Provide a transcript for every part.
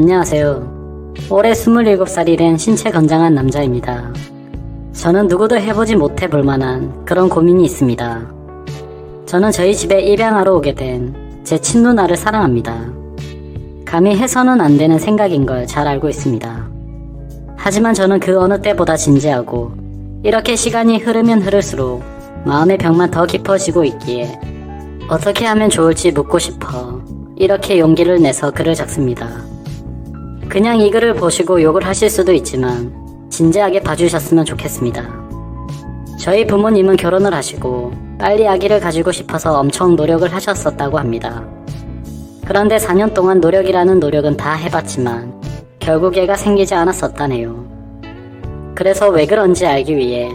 안녕하세요. 올해 27살이 된 신체 건장한 남자입니다. 저는 누구도 해보지 못해 볼 만한 그런 고민이 있습니다. 저는 저희 집에 입양하러 오게 된 제 친누나를 사랑합니다. 감히 해서는 안 되는 생각인 걸 잘 알고 있습니다. 하지만 저는 그 어느 때보다 진지하고 이렇게 시간이 흐르면 흐를수록 마음의 벽만 더 깊어지고 있기에 어떻게 하면 좋을지 묻고 싶어 이렇게 용기를 내서 글을 작습니다. 그냥 이 글을 보시고 욕을 하실 수도 있지만 진지하게 봐주셨으면 좋겠습니다. 저희 부모님은 결혼을 하시고 빨리 아기를 가지고 싶어서 엄청 노력을 하셨었다고 합니다. 그런데 4년 동안 노력이라는 노력은 다 해봤지만 결국 애가 생기지 않았었다네요. 그래서 왜 그런지 알기 위해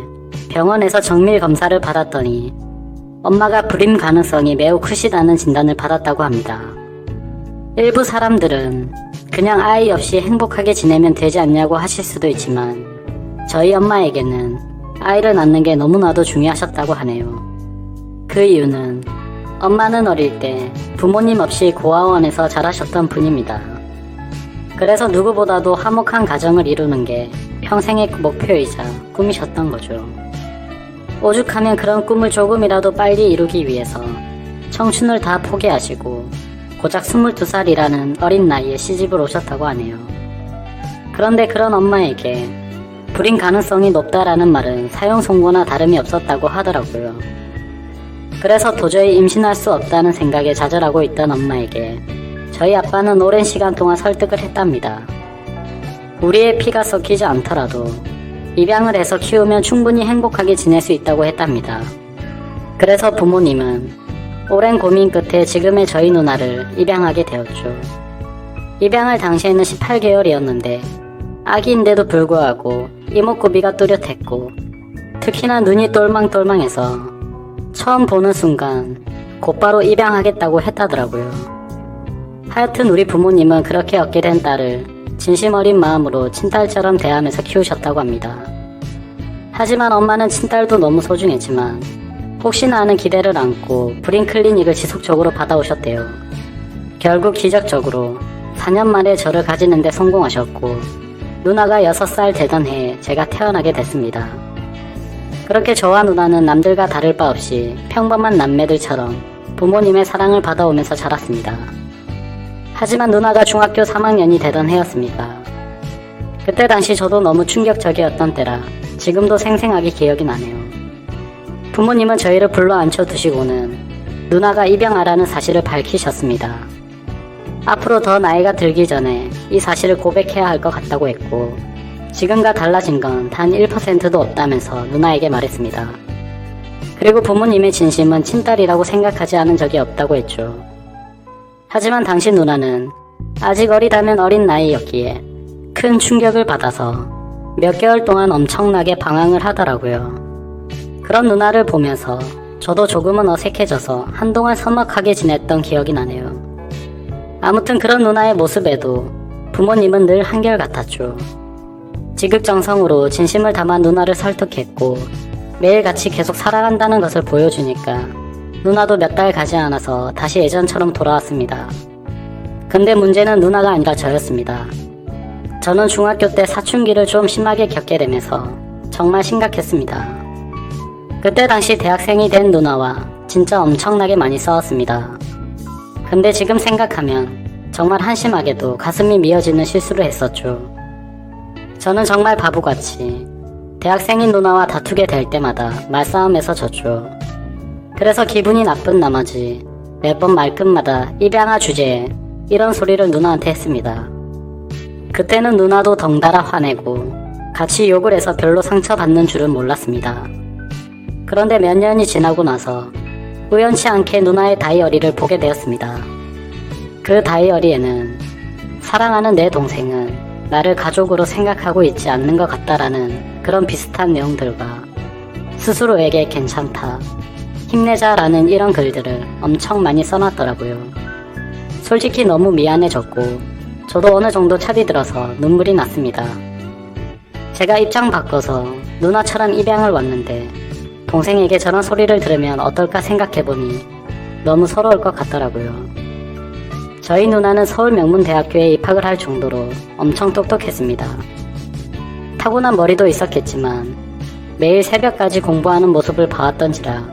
병원에서 정밀 검사를 받았더니 엄마가 불임 가능성이 매우 크시다는 진단을 받았다고 합니다. 일부 사람들은 그냥 아이 없이 행복하게 지내면 되지 않냐고 하실 수도 있지만 저희 엄마에게는 아이를 낳는 게 너무나도 중요하셨다고 하네요. 그 이유는 엄마는 어릴 때 부모님 없이 고아원에서 자라셨던 분입니다. 그래서 누구보다도 화목한 가정을 이루는 게 평생의 목표이자 꿈이셨던 거죠. 오죽하면 그런 꿈을 조금이라도 빨리 이루기 위해서 청춘을 다 포기하시고 고작 22살이라는 어린 나이에 시집을 오셨다고 하네요. 그런데 그런 엄마에게 불임 가능성이 높다라는 말은 사형 선고나 다름이 없었다고 하더라고요. 그래서 도저히 임신할 수 없다는 생각에 좌절하고 있던 엄마에게 저희 아빠는 오랜 시간 동안 설득을 했답니다. 우리의 피가 섞이지 않더라도 입양을 해서 키우면 충분히 행복하게 지낼 수 있다고 했답니다. 그래서 부모님은 오랜 고민 끝에 지금의 저희 누나를 입양하게 되었죠. 입양할 당시에는 18개월이었는데 아기인데도 불구하고 이목구비가 뚜렷했고 특히나 눈이 똘망똘망해서 처음 보는 순간 곧바로 입양하겠다고 했다더라고요. 하여튼 우리 부모님은 그렇게 얻게 된 딸을 진심 어린 마음으로 친딸처럼 대하면서 키우셨다고 합니다. 하지만 엄마는 친딸도 너무 소중했지만 혹시나 하는 기대를 안고 브린 클리닉을 지속적으로 받아오셨대요. 결국 기적적으로 4년 만에 저를 가지는데 성공하셨고 누나가 6살 되던 해에 제가 태어나게 됐습니다. 그렇게 저와 누나는 남들과 다를 바 없이 평범한 남매들처럼 부모님의 사랑을 받아오면서 자랐습니다. 하지만 누나가 중학교 3학년이 되던 해였습니다. 그때 당시 저도 너무 충격적이었던 때라 지금도 생생하게 기억이 나네요. 부모님은 저희를 불러 앉혀두시고는 누나가 입양하라는 사실을 밝히셨습니다. 앞으로 더 나이가 들기 전에 이 사실을 고백해야 할 것 같다고 했고 지금과 달라진 건 단 1%도 없다면서 누나에게 말했습니다. 그리고 부모님의 진심은 친딸이라고 생각하지 않은 적이 없다고 했죠. 하지만 당신 누나는 아직 어리다면 어린 나이였기에 큰 충격을 받아서 몇 개월 동안 엄청나게 방황을 하더라고요. 그런 누나를 보면서 저도 조금은 어색해져서 한동안 서먹하게 지냈던 기억이 나네요. 아무튼 그런 누나의 모습에도 부모님은 늘 한결같았죠. 지극정성으로 진심을 담아 누나를 설득했고 매일같이 계속 살아간다는 것을 보여주니까 누나도 몇 달 가지 않아서 다시 예전처럼 돌아왔습니다. 근데 문제는 누나가 아니라 저였습니다. 저는 중학교 때 사춘기를 좀 심하게 겪게 되면서 정말 심각했습니다. 그때 당시 대학생이 된 누나와 진짜 엄청나게 많이 싸웠습니다. 근데 지금 생각하면 정말 한심하게도 가슴이 미어지는 실수를 했었죠. 저는 정말 바보같이 대학생인 누나와 다투게 될 때마다 말싸움에서 졌죠. 그래서 기분이 나쁜 나머지 매번 말끝마다 입양아 주제에 이런 소리를 누나한테 했습니다. 그때는 누나도 덩달아 화내고 같이 욕을 해서 별로 상처받는 줄은 몰랐습니다. 그런데 몇 년이 지나고 나서 우연치 않게 누나의 다이어리를 보게 되었습니다. 그 다이어리에는 사랑하는 내 동생은 나를 가족으로 생각하고 있지 않는 것 같다라는 그런 비슷한 내용들과 스스로에게 괜찮다, 힘내자라는 이런 글들을 엄청 많이 써놨더라고요. 솔직히 너무 미안해졌고 저도 어느 정도 차비 들어서 눈물이 났습니다. 제가 입장 바꿔서 누나처럼 입양을 왔는데 동생에게 저런 소리를 들으면 어떨까 생각해보니 너무 서러울 것 같더라고요. 저희 누나는 서울 명문대학교에 입학을 할 정도로 엄청 똑똑했습니다. 타고난 머리도 있었겠지만 매일 새벽까지 공부하는 모습을 봐왔던지라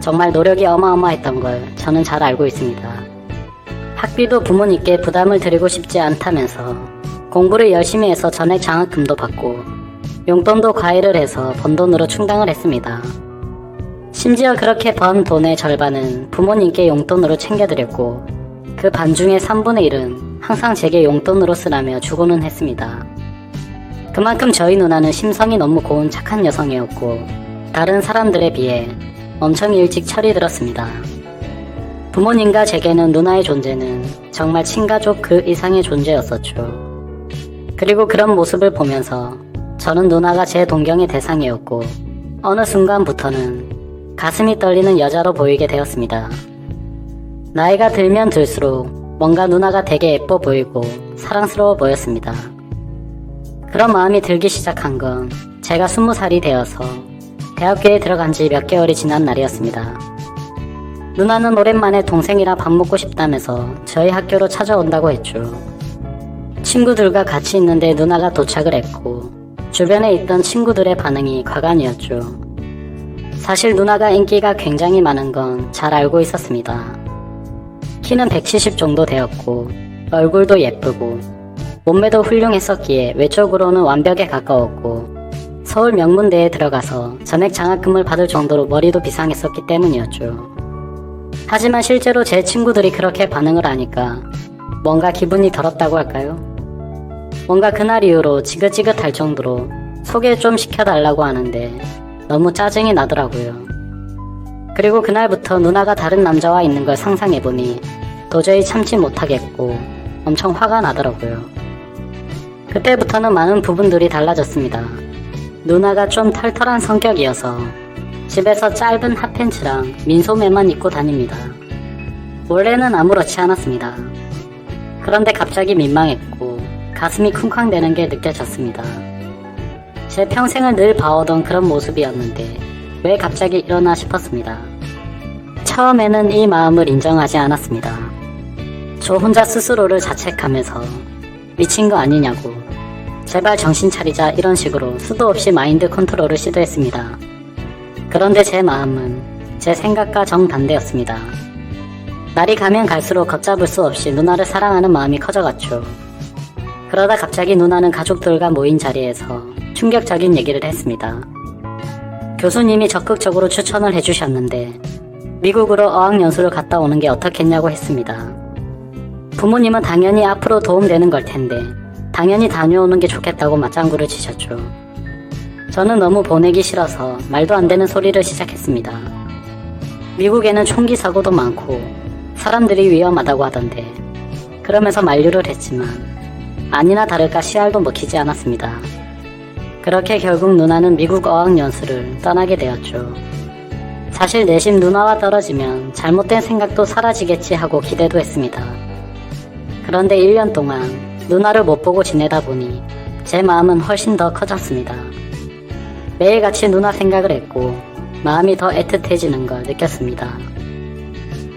정말 노력이 어마어마했던 걸 저는 잘 알고 있습니다. 학비도 부모님께 부담을 드리고 싶지 않다면서 공부를 열심히 해서 전액 장학금도 받고 용돈도 과외를 해서 번 돈으로 충당을 했습니다. 심지어 그렇게 번 돈의 절반은 부모님께 용돈으로 챙겨드렸고 그 반중의 3분의 1은 항상 제게 용돈으로 쓰라며 주고는 했습니다. 그만큼 저희 누나는 심성이 너무 고운 착한 여성이었고 다른 사람들에 비해 엄청 일찍 철이 들었습니다. 부모님과 제게는 누나의 존재는 정말 친가족 그 이상의 존재였었죠. 그리고 그런 모습을 보면서 저는 누나가 제 동경의 대상이었고 어느 순간부터는 가슴이 떨리는 여자로 보이게 되었습니다. 나이가 들면 들수록 뭔가 누나가 되게 예뻐 보이고 사랑스러워 보였습니다. 그런 마음이 들기 시작한 건 제가 스무 살이 되어서 대학교에 들어간 지 몇 개월이 지난 날이었습니다. 누나는 오랜만에 동생이랑 밥 먹고 싶다면서 저희 학교로 찾아온다고 했죠. 친구들과 같이 있는데 누나가 도착을 했고 주변에 있던 친구들의 반응이 과간이었죠. 사실 누나가 인기가 굉장히 많은 건 잘 알고 있었습니다. 키는 170 정도 되었고 얼굴도 예쁘고 몸매도 훌륭했었기에 외적으로는 완벽에 가까웠고 서울 명문대에 들어가서 전액 장학금을 받을 정도로 머리도 비상했었기 때문이었죠. 하지만 실제로 제 친구들이 그렇게 반응을 하니까 뭔가 기분이 더럽다고 할까요? 뭔가 그날 이후로 지긋지긋할 정도로 소개 좀 시켜달라고 하는데 너무 짜증이 나더라고요. 그리고 그날부터 누나가 다른 남자와 있는 걸 상상해보니 도저히 참지 못하겠고 엄청 화가 나더라고요. 그때부터는 많은 부분들이 달라졌습니다. 누나가 좀 털털한 성격이어서 집에서 짧은 핫팬츠랑 민소매만 입고 다닙니다. 원래는 아무렇지 않았습니다. 그런데 갑자기 민망했고 가슴이 쿵쾅대는 게 느껴졌습니다. 제 평생을 늘 봐오던 그런 모습이었는데 왜 갑자기 일어나 싶었습니다. 처음에는 이 마음을 인정하지 않았습니다. 저 혼자 스스로를 자책하면서 미친 거 아니냐고 제발 정신 차리자 이런 식으로 수도 없이 마인드 컨트롤을 시도했습니다. 그런데 제 마음은 제 생각과 정반대였습니다. 날이 가면 갈수록 걷잡을 수 없이 누나를 사랑하는 마음이 커져갔죠. 그러다 갑자기 누나는 가족들과 모인 자리에서 충격적인 얘기를 했습니다. 교수님이 적극적으로 추천을 해주셨는데 미국으로 어학연수를 갔다 오는 게 어떻겠냐고 했습니다. 부모님은 당연히 앞으로 도움되는 걸 텐데 당연히 다녀오는 게 좋겠다고 맞장구를 치셨죠. 저는 너무 보내기 싫어서 말도 안 되는 소리를 시작했습니다. 미국에는 총기 사고도 많고 사람들이 위험하다고 하던데 그러면서 만류를 했지만 아니나 다를까 씨알도 먹히지 않았습니다. 그렇게 결국 누나는 미국 어학 연수를 떠나게 되었죠. 사실 내심 누나와 떨어지면 잘못된 생각도 사라지겠지 하고 기대도 했습니다. 그런데 1년 동안 누나를 못 보고 지내다 보니 제 마음은 훨씬 더 커졌습니다. 매일같이 누나 생각을 했고 마음이 더 애틋해지는 걸 느꼈습니다.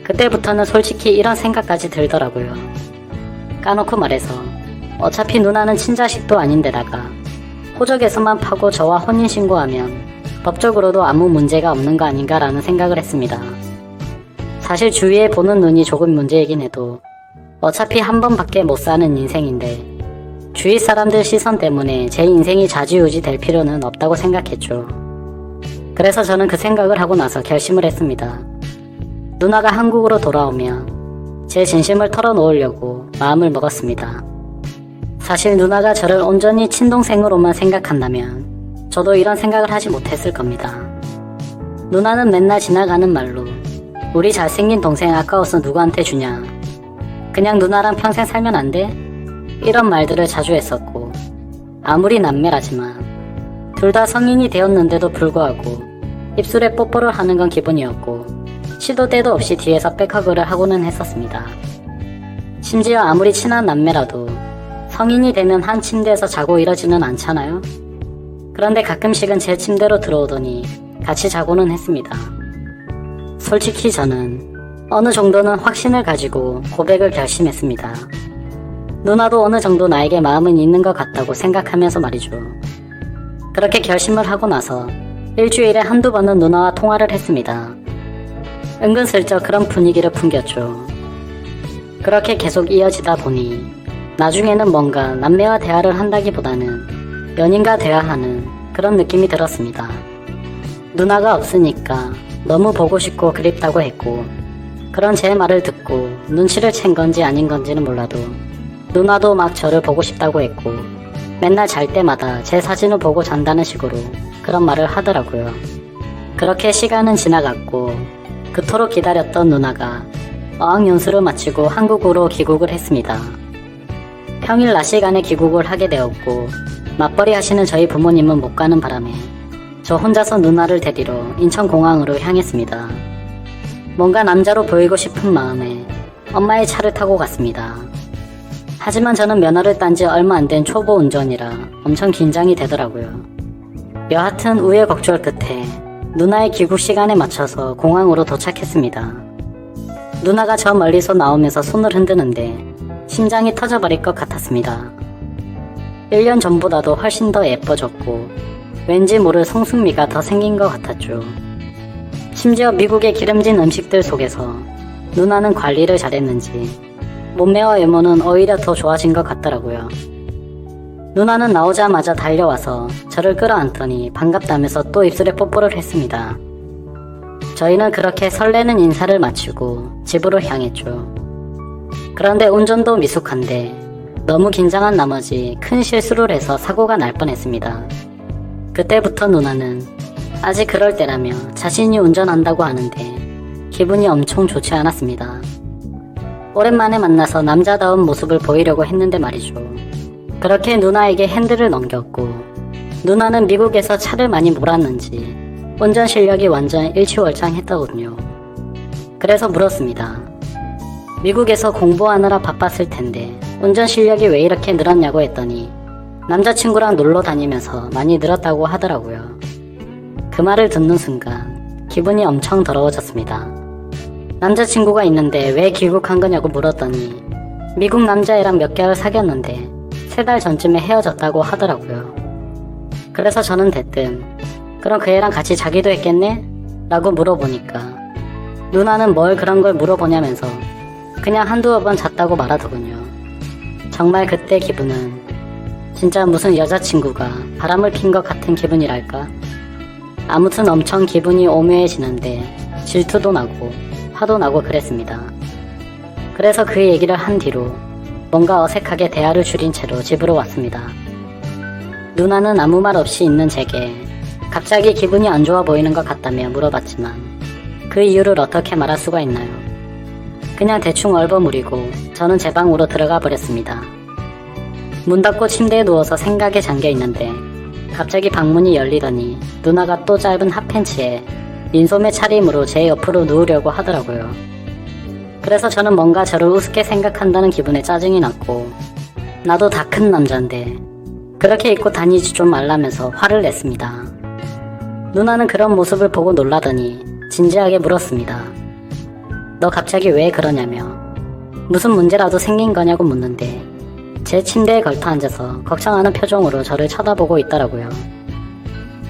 그때부터는 솔직히 이런 생각까지 들더라고요. 까놓고 말해서 어차피 누나는 친자식도 아닌데다가 호적에서만 파고 저와 혼인신고하면 법적으로도 아무 문제가 없는 거 아닌가라는 생각을 했습니다. 사실 주위에 보는 눈이 조금 문제이긴 해도 어차피 한 번밖에 못 사는 인생인데 주위 사람들 시선 때문에 제 인생이 좌지우지 될 필요는 없다고 생각했죠. 그래서 저는 그 생각을 하고 나서 결심을 했습니다. 누나가 한국으로 돌아오면 제 진심을 털어놓으려고 마음을 먹었습니다. 사실 누나가 저를 온전히 친동생으로만 생각한다면 저도 이런 생각을 하지 못했을 겁니다. 누나는 맨날 지나가는 말로 우리 잘생긴 동생 아까워서 누구한테 주냐. 그냥 누나랑 평생 살면 안 돼? 이런 말들을 자주 했었고 아무리 남매라지만 둘 다 성인이 되었는데도 불구하고 입술에 뽀뽀를 하는 건 기본이었고 시도 때도 없이 뒤에서 백허그를 하고는 했었습니다. 심지어 아무리 친한 남매라도 성인이 되면 한 침대에서 자고 이러지는 않잖아요? 그런데 가끔씩은 제 침대로 들어오더니 같이 자고는 했습니다. 솔직히 저는 어느 정도는 확신을 가지고 고백을 결심했습니다. 누나도 어느 정도 나에게 마음은 있는 것 같다고 생각하면서 말이죠. 그렇게 결심을 하고 나서 일주일에 한두 번은 누나와 통화를 했습니다. 은근슬쩍 그런 분위기를 풍겼죠. 그렇게 계속 이어지다 보니 나중에는 뭔가 남매와 대화를 한다기보다는 연인과 대화하는 그런 느낌이 들었습니다. 누나가 없으니까 너무 보고 싶고 그립다고 했고 그런 제 말을 듣고 눈치를 챈 건지 아닌 건지는 몰라도 누나도 막 저를 보고 싶다고 했고 맨날 잘 때마다 제 사진을 보고 잔다는 식으로 그런 말을 하더라고요. 그렇게 시간은 지나갔고 그토록 기다렸던 누나가 어학 연수를 마치고 한국으로 귀국을 했습니다. 평일 낮 시간에 귀국을 하게 되었고 맞벌이 하시는 저희 부모님은 못 가는 바람에 저 혼자서 누나를 데리러 인천공항으로 향했습니다. 뭔가 남자로 보이고 싶은 마음에 엄마의 차를 타고 갔습니다. 하지만 저는 면허를 딴 지 얼마 안 된 초보 운전이라 엄청 긴장이 되더라고요. 여하튼 우여곡절 끝에 누나의 귀국 시간에 맞춰서 공항으로 도착했습니다. 누나가 저 멀리서 나오면서 손을 흔드는데 심장이 터져버릴 것 같았습니다. 1년 전보다도 훨씬 더 예뻐졌고 왠지 모를 성숙미가 더 생긴 것 같았죠. 심지어 미국의 기름진 음식들 속에서 누나는 관리를 잘했는지 몸매와 외모는 오히려 더 좋아진 것 같더라고요. 누나는 나오자마자 달려와서 저를 끌어안더니 반갑다면서 또 입술에 뽀뽀를 했습니다. 저희는 그렇게 설레는 인사를 마치고 집으로 향했죠. 그런데 운전도 미숙한데 너무 긴장한 나머지 큰 실수를 해서 사고가 날 뻔했습니다. 그때부터 누나는 아직 그럴 때라며 자신이 운전한다고 하는데 기분이 엄청 좋지 않았습니다. 오랜만에 만나서 남자다운 모습을 보이려고 했는데 말이죠. 그렇게 누나에게 핸들을 넘겼고 누나는 미국에서 차를 많이 몰았는지 운전 실력이 완전 일치월장했더군요. 그래서 물었습니다. 미국에서 공부하느라 바빴을 텐데 운전 실력이 왜 이렇게 늘었냐고 했더니 남자친구랑 놀러 다니면서 많이 늘었다고 하더라고요. 그 말을 듣는 순간 기분이 엄청 더러워졌습니다. 남자친구가 있는데 왜 귀국한 거냐고 물었더니 미국 남자애랑 몇 개월 사귀었는데 세 달 전쯤에 헤어졌다고 하더라고요. 그래서 저는 대뜸 그럼 그 애랑 같이 자기도 했겠네? 라고 물어보니까 누나는 뭘 그런 걸 물어보냐면서 그냥 한두어 번 잤다고 말하더군요. 정말 그때 기분은 진짜 무슨 여자친구가 바람을 핀 것 같은 기분이랄까? 아무튼 엄청 기분이 오묘해지는데 질투도 나고 화도 나고 그랬습니다. 그래서 그 얘기를 한 뒤로 뭔가 어색하게 대화를 줄인 채로 집으로 왔습니다. 누나는 아무 말 없이 있는 제게 갑자기 기분이 안 좋아 보이는 것 같다며 물어봤지만 그 이유를 어떻게 말할 수가 있나요? 그냥 대충 얼버무리고 저는 제 방으로 들어가 버렸습니다. 문 닫고 침대에 누워서 생각에 잠겨 있는데 갑자기 방문이 열리더니 누나가 또 짧은 핫팬츠에 민소매 차림으로 제 옆으로 누우려고 하더라고요. 그래서 저는 뭔가 저를 우습게 생각한다는 기분에 짜증이 났고 나도 다 큰 남잔데 그렇게 입고 다니지 좀 말라면서 화를 냈습니다. 누나는 그런 모습을 보고 놀라더니 진지하게 물었습니다. 너 갑자기 왜 그러냐며 무슨 문제라도 생긴 거냐고 묻는데 제 침대에 걸터 앉아서 걱정하는 표정으로 저를 쳐다보고 있더라고요.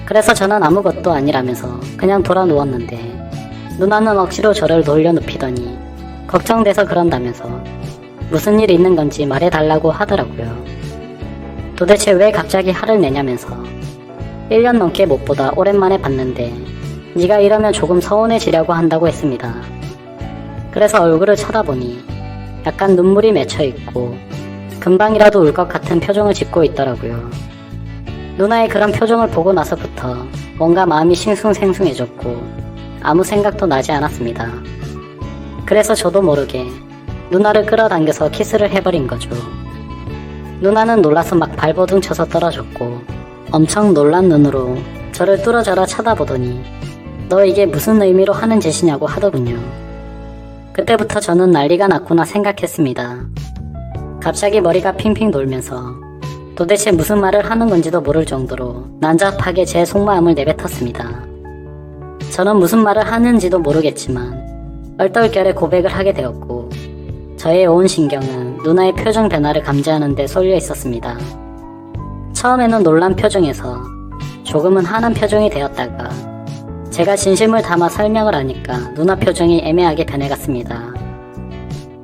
그래서 저는 아무것도 아니라면서 그냥 돌아 누웠는데 누나는 억지로 저를 돌려 눕히더니 걱정돼서 그런다면서 무슨 일 있는 건지 말해달라고 하더라고요. 도대체 왜 갑자기 화를 내냐면서 1년 넘게 못 보다 오랜만에 봤는데 네가 이러면 조금 서운해지려고 한다고 했습니다. 그래서 얼굴을 쳐다보니 약간 눈물이 맺혀 있고 금방이라도 울 것 같은 표정을 짓고 있더라고요. 누나의 그런 표정을 보고 나서부터 뭔가 마음이 싱숭생숭해졌고 아무 생각도 나지 않았습니다. 그래서 저도 모르게 누나를 끌어당겨서 키스를 해버린 거죠. 누나는 놀라서 막 발버둥 쳐서 떨어졌고 엄청 놀란 눈으로 저를 뚫어져라 쳐다보더니 너 이게 무슨 의미로 하는 짓이냐고 하더군요. 그때부터 저는 난리가 났구나 생각했습니다. 갑자기 머리가 핑핑 돌면서 도대체 무슨 말을 하는 건지도 모를 정도로 난잡하게 제 속마음을 내뱉었습니다. 저는 무슨 말을 하는지도 모르겠지만 얼떨결에 고백을 하게 되었고 저의 온 신경은 누나의 표정 변화를 감지하는 데 쏠려 있었습니다. 처음에는 놀란 표정에서 조금은 한한 표정이 되었다가 제가 진심을 담아 설명을 하니까 누나 표정이 애매하게 변해갔습니다.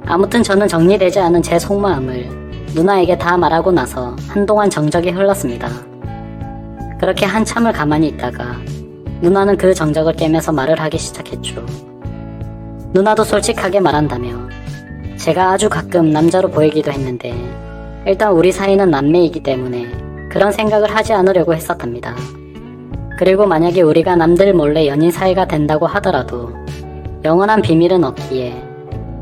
아무튼 저는 정리되지 않은 제 속마음을 누나에게 다 말하고 나서 한동안 정적이 흘렀습니다. 그렇게 한참을 가만히 있다가 누나는 그 정적을 깨면서 말을 하기 시작했죠. 누나도 솔직하게 말한다며 제가 아주 가끔 남자로 보이기도 했는데 일단 우리 사이는 남매이기 때문에 그런 생각을 하지 않으려고 했었답니다. 그리고 만약에 우리가 남들 몰래 연인 사이가 된다고 하더라도 영원한 비밀은 없기에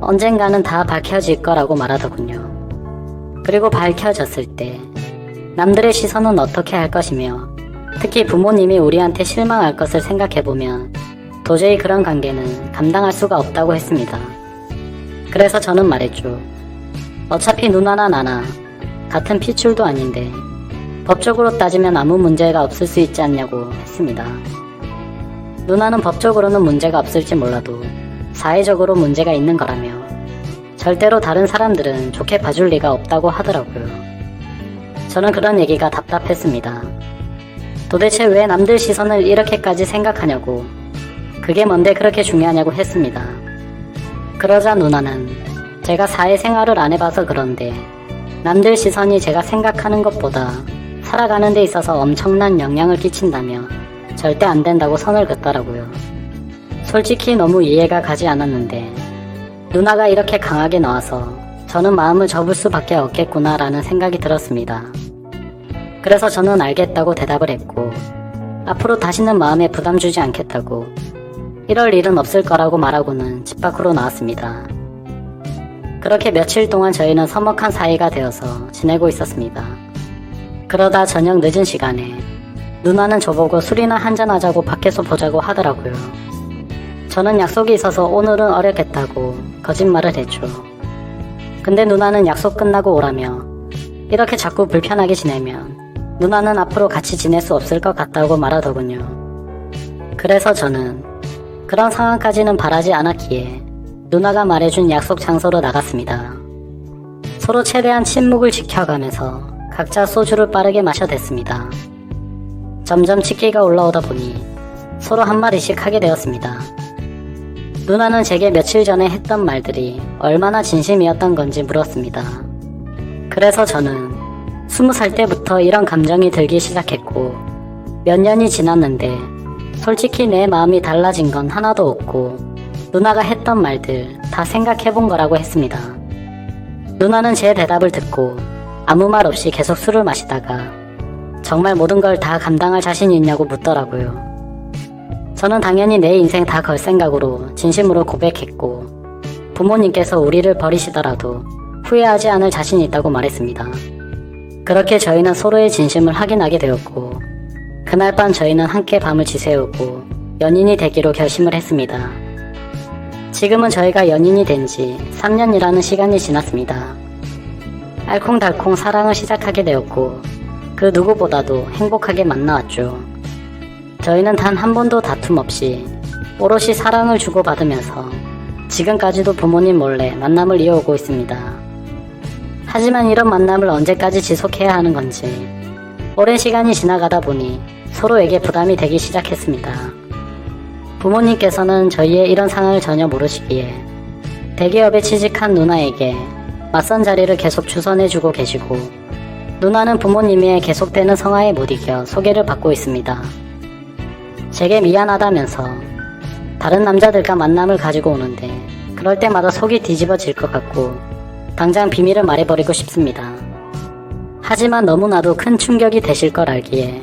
언젠가는 다 밝혀질 거라고 말하더군요. 그리고 밝혀졌을 때 남들의 시선은 어떻게 할 것이며 특히 부모님이 우리한테 실망할 것을 생각해보면 도저히 그런 관계는 감당할 수가 없다고 했습니다. 그래서 저는 말했죠. 어차피 누나나 나나 같은 피줄도 아닌데 법적으로 따지면 아무 문제가 없을 수 있지 않냐고 했습니다. 누나는 법적으로는 문제가 없을지 몰라도 사회적으로 문제가 있는 거라며 절대로 다른 사람들은 좋게 봐줄 리가 없다고 하더라고요. 저는 그런 얘기가 답답했습니다. 도대체 왜 남들 시선을 이렇게까지 생각하냐고 그게 뭔데 그렇게 중요하냐고 했습니다. 그러자 누나는 제가 사회생활을 안 해봐서 그런데 남들 시선이 제가 생각하는 것보다 살아가는 데 있어서 엄청난 영향을 끼친다며 절대 안 된다고 선을 긋더라고요. 솔직히 너무 이해가 가지 않았는데 누나가 이렇게 강하게 나와서 저는 마음을 접을 수밖에 없겠구나라는 생각이 들었습니다. 그래서 저는 알겠다고 대답을 했고 앞으로 다시는 마음에 부담 주지 않겠다고 이럴 일은 없을 거라고 말하고는 집 밖으로 나왔습니다. 그렇게 며칠 동안 저희는 서먹한 사이가 되어서 지내고 있었습니다. 그러다 저녁 늦은 시간에 누나는 저보고 술이나 한잔하자고 밖에서 보자고 하더라고요. 저는 약속이 있어서 오늘은 어렵겠다고 거짓말을 했죠. 근데 누나는 약속 끝나고 오라며 이렇게 자꾸 불편하게 지내면 누나는 앞으로 같이 지낼 수 없을 것 같다고 말하더군요. 그래서 저는 그런 상황까지는 바라지 않았기에 누나가 말해준 약속 장소로 나갔습니다. 서로 최대한 침묵을 지켜가면서 각자 소주를 빠르게 마셔댔습니다. 점점 치기가 올라오다 보니 서로 한마디씩 하게 되었습니다. 누나는 제게 며칠 전에 했던 말들이 얼마나 진심이었던 건지 물었습니다. 그래서 저는 스무 살 때부터 이런 감정이 들기 시작했고 몇 년이 지났는데 솔직히 내 마음이 달라진 건 하나도 없고 누나가 했던 말들 다 생각해 본 거라고 했습니다. 누나는 제 대답을 듣고 아무 말 없이 계속 술을 마시다가 정말 모든 걸 다 감당할 자신이 있냐고 묻더라고요. 저는 당연히 내 인생 다 걸 생각으로 진심으로 고백했고 부모님께서 우리를 버리시더라도 후회하지 않을 자신이 있다고 말했습니다. 그렇게 저희는 서로의 진심을 확인하게 되었고 그날 밤 저희는 함께 밤을 지새우고 연인이 되기로 결심을 했습니다. 지금은 저희가 연인이 된 지 3년이라는 시간이 지났습니다. 알콩달콩 사랑을 시작하게 되었고 그 누구보다도 행복하게 만나왔죠. 저희는 단 한 번도 다툼 없이 오롯이 사랑을 주고받으면서 지금까지도 부모님 몰래 만남을 이어오고 있습니다. 하지만 이런 만남을 언제까지 지속해야 하는 건지 오랜 시간이 지나가다 보니 서로에게 부담이 되기 시작했습니다. 부모님께서는 저희의 이런 상황을 전혀 모르시기에 대기업에 취직한 누나에게 맞선 자리를 계속 주선해주고 계시고 누나는 부모님의 계속되는 성화에 못 이겨 소개를 받고 있습니다. 제게 미안하다면서 다른 남자들과 만남을 가지고 오는데 그럴 때마다 속이 뒤집어질 것 같고 당장 비밀을 말해버리고 싶습니다. 하지만 너무나도 큰 충격이 되실 걸 알기에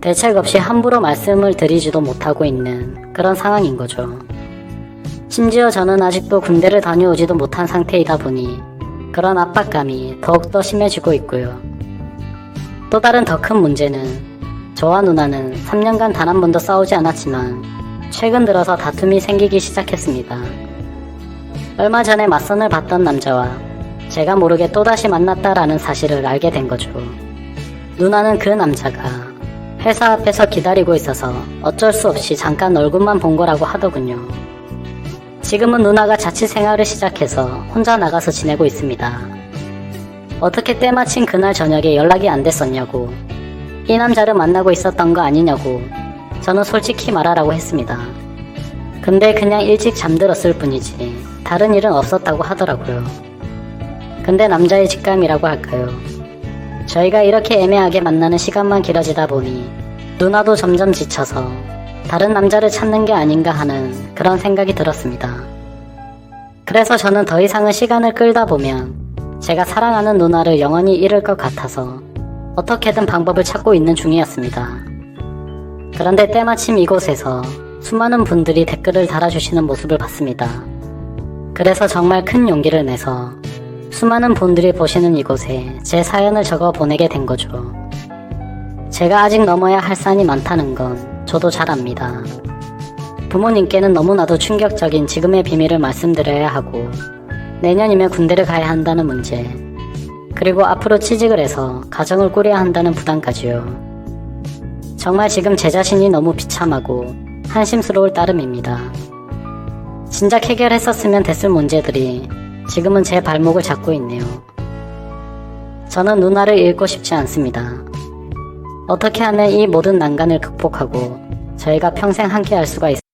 대책 없이 함부로 말씀을 드리지도 못하고 있는 그런 상황인 거죠. 심지어 저는 아직도 군대를 다녀오지도 못한 상태이다 보니 그런 압박감이 더욱더 심해지고 있고요. 또 다른 더 큰 문제는 저와 누나는 3년간 단 한 번도 싸우지 않았지만 최근 들어서 다툼이 생기기 시작했습니다. 얼마 전에 맞선을 봤던 남자와 제가 모르게 또다시 만났다라는 사실을 알게 된 거죠. 누나는 그 남자가 회사 앞에서 기다리고 있어서 어쩔 수 없이 잠깐 얼굴만 본 거라고 하더군요. 지금은 누나가 자취 생활을 시작해서 혼자 나가서 지내고 있습니다. 어떻게 때마침 그날 저녁에 연락이 안 됐었냐고, 이 남자를 만나고 있었던 거 아니냐고, 저는 솔직히 말하라고 했습니다. 근데 그냥 일찍 잠들었을 뿐이지, 다른 일은 없었다고 하더라고요. 근데 남자의 직감이라고 할까요? 저희가 이렇게 애매하게 만나는 시간만 길어지다 보니, 누나도 점점 지쳐서 다른 남자를 찾는 게 아닌가 하는 그런 생각이 들었습니다. 그래서 저는 더 이상은 시간을 끌다 보면 제가 사랑하는 누나를 영원히 잃을 것 같아서 어떻게든 방법을 찾고 있는 중이었습니다. 그런데 때마침 이곳에서 수많은 분들이 댓글을 달아주시는 모습을 봤습니다. 그래서 정말 큰 용기를 내서 수많은 분들이 보시는 이곳에 제 사연을 적어 보내게 된 거죠. 제가 아직 넘어야 할 산이 많다는 건 저도 잘 압니다. 부모님께는 너무나도 충격적인 지금의 비밀을 말씀드려야 하고 내년이면 군대를 가야 한다는 문제 그리고 앞으로 취직을 해서 가정을 꾸려야 한다는 부담까지요. 정말 지금 제 자신이 너무 비참하고 한심스러울 따름입니다. 진작 해결했었으면 됐을 문제들이 지금은 제 발목을 잡고 있네요. 저는 누나를 잃고 싶지 않습니다. 어떻게 하면 이 모든 난간을 극복하고 저희가 평생 함께 할 수가 있